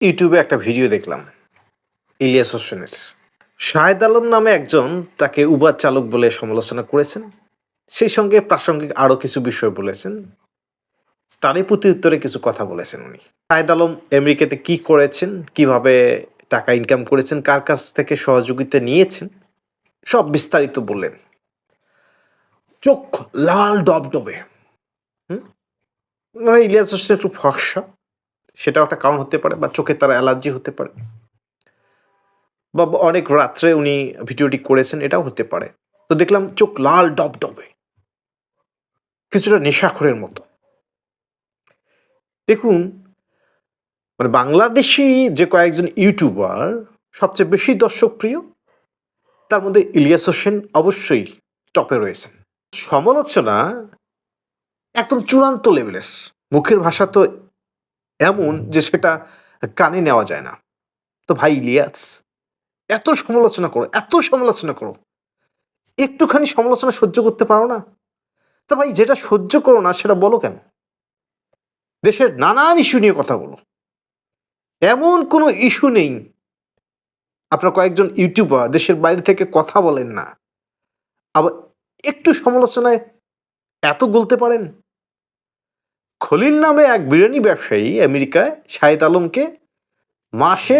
ইউটিউবে একটা ভিডিও দেখলাম, ইলিয়াস হোসেনের। শাহেদ আলম নামে একজন তাকে উবার চালক বলে সমালোচনা করেছেন। সেই সঙ্গে প্রাসঙ্গিক আরও কিছু বিষয় বলেছেন। তারই প্রতি উত্তরে কিছু কথা বলেছেন উনি। শাহেদ আলম আমেরিকাতে কি করেছেন, কীভাবে টাকা ইনকাম করেছেন, কার কাছ থেকে সহযোগিতা নিয়েছেন, সব বিস্তারিত বললেন। চোখ লাল ডবডবে হুম? মানে ইলিয়াস হোসেন একটু ফর্সা। সেটাও একটা কারণ হতে পারে বা চোখে তার অ্যালার্জি হতে পারে। বা অনেক রাত্রে উনি ভিডিওটি করেছেন, এটাও হতে পারে। তো দেখলাম চোখ লাল ডব ডবে কিছুটা নেশাখোরের মতো। দেখুন মানে বাংলাদেশি যে কয়েকজন ইউটিউবার, সবচেয়ে বেশি দর্শক প্রিয় তার মধ্যে ইলিয়াস হোসেন অবশ্যই টপে রয়েছেন। সমালোচনা একদম চূড়ান্ত লেভেলের। মুখের ভাষা তো এমন যে সেটা কানে নেওয়া যায় না। তো ভাই ইলিয়াস, এত সমালোচনা করো, এত সমালোচনা করো। একটুখানি সমালোচনা সহ্য করতে পারো না? তো ভাই যেটা সহ্য করো না সেটা বলো কেন? দেশের নানান ইস্যু নিয়ে কথা বলো। এমন কোনো ইস্যু নেই। আপনার কয়েকজন ইউটিউবার দেশের বাইরে থেকে কথা বলেন না। আবার একটু সমালোচনায় এত গলতে পারেন? খলিল নামে এক বিরিয়ানি ব্যবসায়ী আমেরিকায় শাহিদ আলমকে মাসে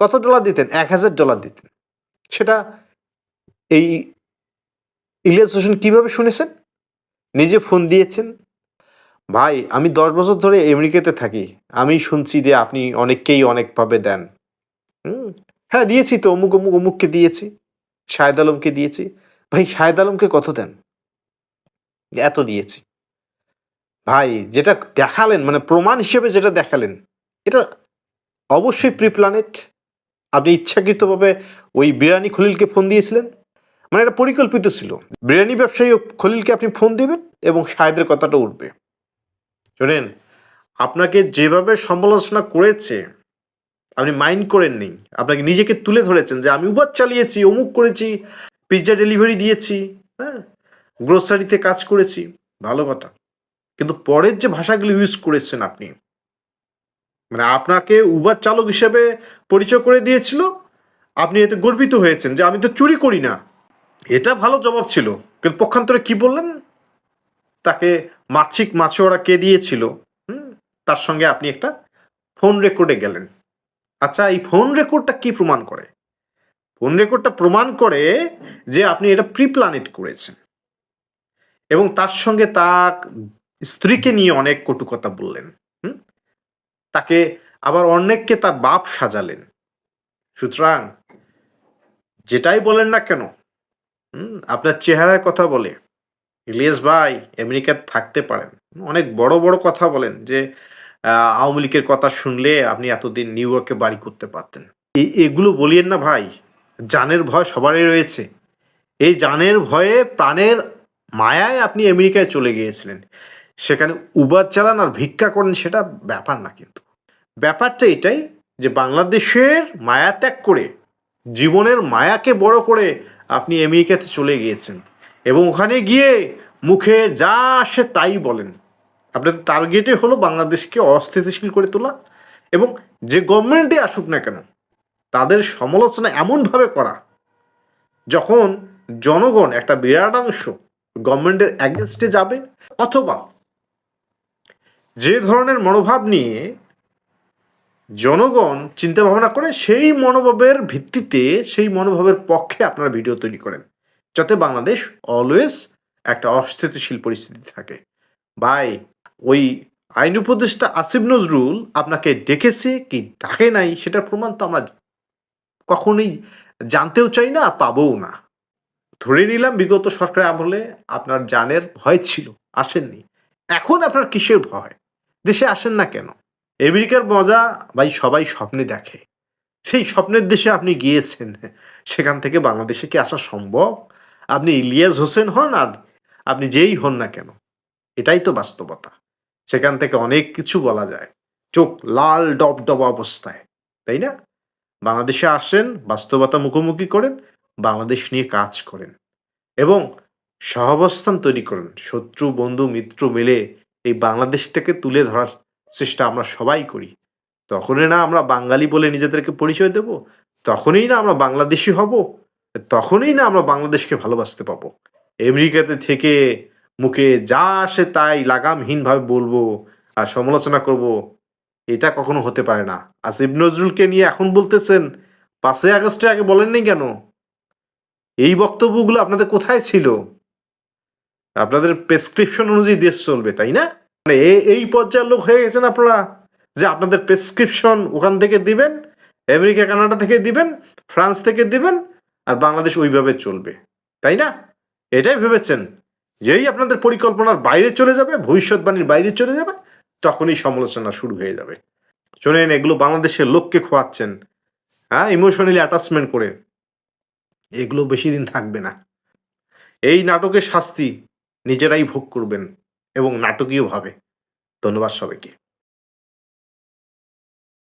কত ডলার দিতেন? এক হাজার ডলার দিতেন। সেটা এই ইলিয়াস হোসেন কীভাবে শুনেছেন? নিজে ফোন দিয়েছেন, ভাই, আমি দশ বছর ধরে আমেরিকাতে থাকি। আমি শুনছি যে আপনি অনেককেই অনেকভাবে দেন। হ্যাঁ দিয়েছি তো, অমুক অমুক, অমুককে দিয়েছি, শাহেদ আলমকে দিয়েছি। ভাই, শাহেদ আলমকে কত দেন? এত দিয়েছি। ভাই, যেটা দেখালেন মানে প্রমাণ হিসেবে যেটা দেখালেন, এটা অবশ্যই প্রিপ্ল্যানেট আপনি ইচ্ছাকৃতভাবে ওই বিরিয়ানি খলিলকে ফোন দিয়েছিলেন? মানে এটা পরিকল্পিত ছিল। বিরিয়ানি ব্যবসায়ী খলিলকে আপনি ফোন দিবেন এবং শাহেদের কথাটা উঠবে। শোনেন, আপনাকে যেভাবে সমালোচনা করেছে, আপনি মাইন্ড করেন নেই। আপনাকে নিজেকে তুলে ধরেছেন যে আমি উবার চালিয়েছি, অমুক করেছি পিৎজা ডেলিভারি দিয়েছি হ্যাঁ? গ্রোসারিতে কাজ করেছি, ভালো কথা। কিন্তু পরের যে ভাষাগুলো ইউজ করেছেন আপনি মানে আপনাকে উবার চালক হিসেবে পরিচয় করে দিয়েছিল, আপনি এতে গর্বিত হয়েছেন যে আমি তো চুরি করি না। এটা ভালো জবাব ছিল, কিন্তু পক্ষান্তরে কি বললেন? তাকে মাছিক মাছোড়া কে দিয়েছিল? তার সঙ্গে আপনি একটা ফোন রেকর্ডে গেলেন। আচ্ছা এই ফোন রেকর্ডটা কি প্রমাণ করে? ফোন রেকর্ডটা প্রমাণ করে যে আপনি এটা প্রি প্ল্যানেট করেছেন। এবং তার সঙ্গে তার স্ত্রীকে নিয়ে অনেক কটু কথা বললেন তাকে আবার অনেককে তার বাপ সাজালেন। সুতরাং যেটাই বলেন না কেন আপনার চেহারায় কথা বলে। ইলিয়াস ভাই আমেরিকাতে থাকতে পারেন। অনেক বড় বড় কথা বলেন যে আওয়ামী লীগের কথা শুনলে আপনি এতদিন নিউ ইয়র্কে বাড়ি করতে পারতেন। এগুলো বলিয়েন না ভাই। জানের ভয় সবারই রয়েছে। এই জানের ভয়ে প্রাণের মায়ায় আপনি আমেরিকায় চলে গিয়েছিলেন। সেখানে উবার চালান আর ভিক্ষা করেন সেটা ব্যাপার না কিন্তু। ব্যাপারটা এটাই যে বাংলাদেশের মায়া ত্যাগ করে, জীবনের মায়াকে বড় করে আপনি আমেরিকাতে চলে গিয়েছেন এবং ওখানে গিয়ে মুখে যা আসে তাই বলেন। আপনাদের টার্গেটে হলো বাংলাদেশকে অস্থিতিশীল করে তোলা এবং যে গভর্নমেন্টে আসুক না কেন, তাদের সমালোচনা এমনভাবে করা, যখন জনগণ একটা বিরাট অংশ গভর্নমেন্টের অ্যাগেনস্টে যাবে অথবা যে ধরনের মনোভাব নিয়ে জনগণ চিন্তা ভাবনা করে, সেই মনোভাবের ভিত্তিতে, সেই মনোভাবের পক্ষে আপনারা ভিডিও তৈরি করেন, যাতে বাংলাদেশ অলওয়েজ একটা অস্থিতিশীল পরিস্থিতি থাকে। ভাই, ওই আইন উপদেষ্টা আসিফ নজরুল আপনাকে ডেকেছে কি ডাকে নাই, সেটার প্রমাণ তো আমরা কখনোই জানতেও চাই না আর পাবও না। ধরে নিলাম বিগত সরকারের আমলে আপনার জানের ভয় ছিল, আসেননি। এখন আপনার কিসের ভয়? দেশে আসেন না কেন? আমেরিকার মজা ভাই সবাই স্বপ্নে দেখে। সেই স্বপ্নের দেশে আপনি গিয়েছেন, সেখান থেকে বাংলাদেশে কি আসা সম্ভব? আপনি ইলিয়াস হোসেন হন আর আপনি যেই হন না কেন? এটাই তো বাস্তবতা। সেখান থেকে অনেক কিছু বলা যায়। চোখ লাল ডব ডব অবস্থায়, তাই না? বাংলাদেশে আসেন, বাস্তবতা মুখোমুখি করেন, বাংলাদেশ নিয়ে কাজ করেন এবং সহাবস্থান তৈরি করেন। শত্রু, বন্ধু, মিত্র মিলে এই বাংলাদেশটাকে তুলে ধরার চেষ্টা আমরা সবাই করি। তখনই না আমরা বাঙালি বলে নিজেদেরকে পরিচয় দেব, তখনই না আমরা বাংলাদেশি হব, তখনই না আমরা বাংলাদেশকে ভালোবাসতে পাবো। আমেরিকাতে থেকে মুখে যা আসে তাই লাগামহীনভাবে বলব আর সমালোচনা করব, এটা কখনো হতে পারে না। আসিফ নজরুলকে নিয়ে এখন বলতেছেন, পাঁচই আগস্টে আগে বলেননি কেন? এই বক্তব্যগুলো আপনাদের কোথায় ছিল? আপনাদের প্রেসক্রিপশন অনুযায়ী দেশ চলবে, তাই না? মানে এই পর্যায়ের লোক হয়ে গেছেন আপনারা? যে আপনাদের প্রেসক্রিপশন ওখান থেকে দিবেন, আমেরিকা, কানাডা থেকে দিবেন, ফ্রান্স থেকে দিবেন, আর বাংলাদেশ ওইভাবে চলবে। তাই না? এটাই ভেবেছেন। যেই আপনাদের পরিকল্পনার বাইরে চলে যাবে, ভবিষ্যৎবাণীর বাইরে চলে যাবে, তখনই সমালোচনা শুরু হয়ে যাবে। শোনেন, এগুলো বাংলাদেশের লোককে খোয়াচ্ছেন। হ্যাঁ ইমোশনালি অ্যাটাচমেন্ট করে। এগুলো বেশি দিন থাকবে না। এই নাটকের শাস্তি নিজেরাই ভোগ করবেন। এবং নাটকীয়ভাবে। ধন্যবাদ সবাইকে।